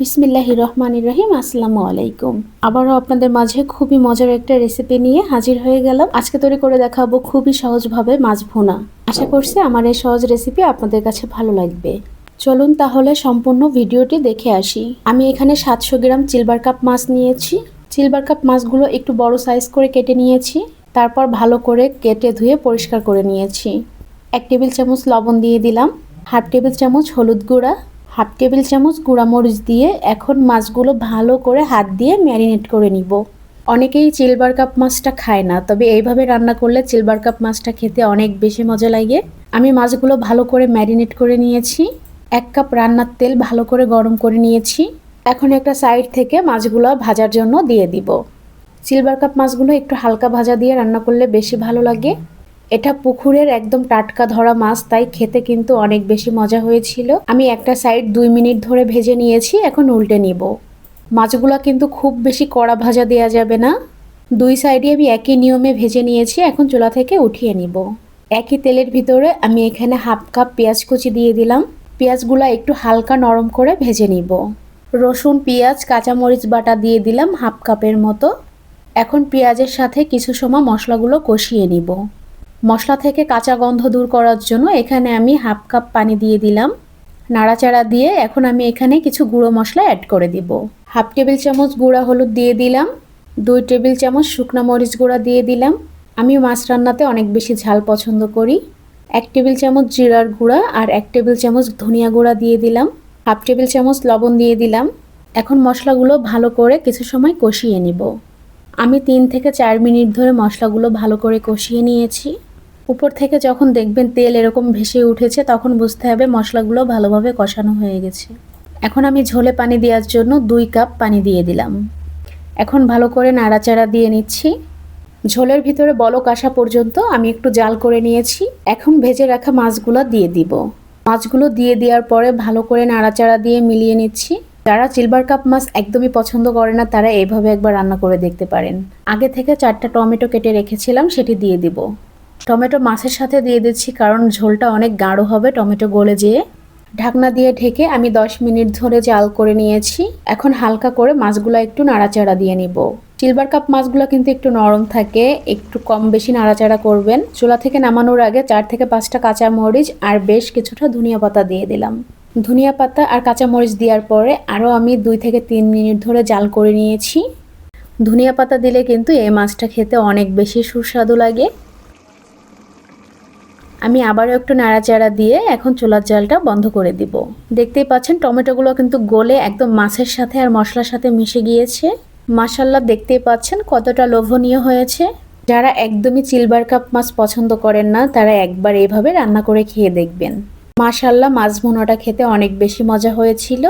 বিসমিল্লাহ রহমান রহিম, আসসালামু আলাইকুম। আবারও আপনাদের মাঝে খুবই মজার একটা রেসিপি নিয়ে হাজির হয়ে গেলাম। আজকে তৈরি করে দেখাবো খুবই সহজভাবে মাছ ভুনা। আশা করছি আমার এই সহজ রেসিপি আপনাদের কাছে ভালো লাগবে। চলুন তাহলে সম্পূর্ণ ভিডিওটি দেখে আসি। আমি এখানে সাতশো গ্রাম চিলবার কাপ মাছ নিয়েছি। চিলবার কাপ মাছগুলো একটু বড় সাইজ করে কেটে নিয়েছি। তারপর ভালো করে কেটে ধুয়ে পরিষ্কার করে নিয়েছি। এক টেবিল চামচ লবণ দিয়ে দিলাম। হাফ টেবিল চামচ হলুদ গুঁড়া। হাফ টেবিল চামচ গুঁড়ামরিচ দিয়ে এখন মাছগুলো ভালো করে হাত দিয়ে ম্যারিনেট করে নিব। অনেকেই চিলবার কাপ মাছটা খায় না, তবে এইভাবে রান্না করলে চিলবার কাপ মাছটা খেতে অনেক বেশি মজা লাগে। আমি মাছগুলো ভালো করে ম্যারিনেট করে নিয়েছি, এক কাপ রান্নার তেল ভালো করে গরম করে নিয়েছি। এখন একটা সাইড থেকে মাছগুলো ভাজার জন্য দিয়ে দিব। সিলভার কাপ মাছগুলো একটু হালকা ভাজা দিয়ে রান্না করলে বেশি ভালো লাগে। এটা পুকুরের একদম টাটকা ধরা মাছ, তাই খেতে কিন্তু অনেক বেশি মজা হয়েছিল। আমি একটা সাইড দুই মিনিট ধরে ভেজে নিয়েছি, এখন উল্টে নিব। মাছগুলো কিন্তু খুব বেশি কড়া ভাজা দেওয়া যাবে না। দুই সাইডে আমি একই নিয়মে ভেজে নিয়েছি, এখন চুলা থেকে উঠিয়ে নিব। একই তেলের ভিতরে আমি এখানে হাফ কাপ পেঁয়াজ কুচি দিয়ে দিলাম। পেঁয়াজগুলো একটু হালকা নরম করে ভেজে নিব। রসুন, পেঁয়াজ, কাঁচামরিচ বাটা দিয়ে দিলাম হাফ কাপের মতো। এখন পেঁয়াজের সাথে কিছু সময় মশলাগুলো কষিয়ে নিব। মশলা থেকে কাঁচা গন্ধ দূর করার জন্য এখানে আমি হাফ কাপ পানি দিয়ে দিলাম। নাড়াচাড়া দিয়ে এখন আমি এখানে কিছু গুঁড়ো মশলা অ্যাড করে দিব। হাফ টেবিল চামচ গুঁড়া হলুদ দিয়ে দিলাম। দুই টেবিল চামচ শুকনা মরিচ গুঁড়া দিয়ে দিলাম। আমি মাছ রান্নাতে অনেক বেশি ঝাল পছন্দ করি। এক টেবিল চামচ জিরার গুঁড়া আর এক টেবিল চামচ ধনিয়া গুঁড়া দিয়ে দিলাম। হাফ টেবিল চামচ লবণ দিয়ে দিলাম। এখন মশলাগুলো ভালো করে কিছু সময় কষিয়ে নিব। আমি তিন থেকে চার মিনিট ধরে মশলাগুলো ভালো করে কষিয়ে নিয়েছি। উপর থেকে যখন দেখবেন তেল এরকম ভেসে উঠেছে, তখন বুঝতে হবে মশলাগুলো ভালোভাবে কষানো হয়ে গেছে। এখন আমি ঝোলে পানি দেওয়ার জন্য দুই কাপ পানি দিয়ে দিলাম। এখন ভালো করে নাড়াচাড়া দিয়ে নিচ্ছি। ঝোলের ভিতরে বলক আসা পর্যন্ত আমি একটু জাল করে নিয়েছি। এখন ভেজে রাখা মাছগুলো দিয়ে দিব। মাছগুলো দিয়ে দেওয়ার পরে ভালো করে নাড়াচাড়া দিয়ে মিলিয়ে নিচ্ছি। যারা সিলভার কাপ মাছ একদমই পছন্দ করে না, তারা এইভাবে একবার রান্না করে দেখতে পারেন। আগে থেকে চারটা টমেটো কেটে রেখেছিলাম, সেটি দিয়ে দিব। টমেটো মাছের সাথে দিয়ে দিচ্ছি, কারণ ঝোলটা অনেক গাঢ় হবে, টমেটো গলে যেয়ে। ঢাকনা দিয়ে ঢেকে আমি দশ মিনিট ধরে জাল করে নিয়েছি। এখন হালকা করে মাছগুলো একটু নাড়াচাড়া দিয়ে নিব। সিলভার কাপ মাছগুলো কিন্তু একটু নরম থাকে, একটু কম বেশি নাড়াচাড়া করবেন। চুলা থেকে নামানোর আগে চার থেকে পাঁচটা কাঁচা মরিচ আর বেশ কিছুটা ধনিয়া পাতা দিয়ে দিলাম। ধনিয়া পাতা আর কাঁচা মরিচ দেওয়ার পরে আরও আমি দুই থেকে তিন মিনিট ধরে জাল করে নিয়েছি। ধনিয়া পাতা দিলে কিন্তু এই মাছটা খেতে অনেক বেশি সুস্বাদু লাগে। আমি আবারও একটু নাড়াচাড়া দিয়ে এখন চুলার জালটা বন্ধ করে দিব। দেখতেই পাচ্ছেন, টমেটোগুলো কিন্তু গলে একদম মাছের সাথে আর মশলার সাথে মিশে গিয়েছে। মাসাল্লাহ দেখতেই পাচ্ছেন কতটা লোভনীয় হয়েছে। যারা একদমই চিলবার কাপ মাছ পছন্দ করেন না, তারা একবার এইভাবে রান্না করে খেয়ে দেখবেন। মাশাল্লাহ মাছ ভুনাটা খেতে অনেক বেশি মজা হয়েছিল।